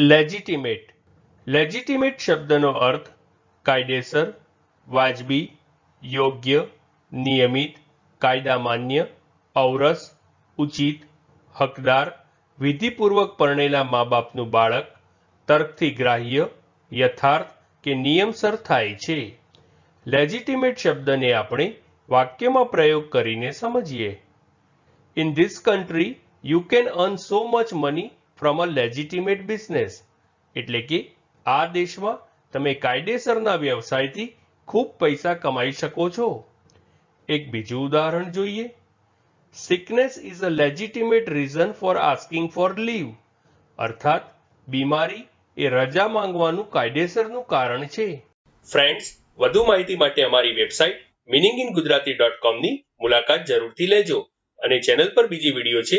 Legitimate legitimate શબ્દનો અર્થ કાયદેસર, વાજબી, યોગ્ય, નિયમિત, કાયદામાન્ય ઔરસ ઉચિત, હકદાર, વિધિપૂર્વક પરણેલા મા બાપનું બાળક, તર્કથી ગ્રાહ્ય, યથાર્થ કે નિયમસર થાય છે. લેજિટિમેટ શબ્દને આપણે વાક્યમાં પ્રયોગ કરીને સમજીએ. In this country you can earn so much money from a legitimate business એટલે કે આ દેશમાં તમે કાયદેસરના વ્યવસાયથી ખૂબ પૈસા કમાઈ શકો છો. એક બીજું ઉદાહરણ જોઈએ. Sickness is a legitimate reason for asking for leave અર્થાત, બીમારી એ રજા માંગવાનું કાયદેસરનું કારણ છે. ફ્રેન્ડ્સ વધુ માહિતી માટે અમારી website meaning in Gujarati dot કોમની મુલાકાત જરૂરથી લેજો અને ચેનલ પર બીજી વીડિયો છે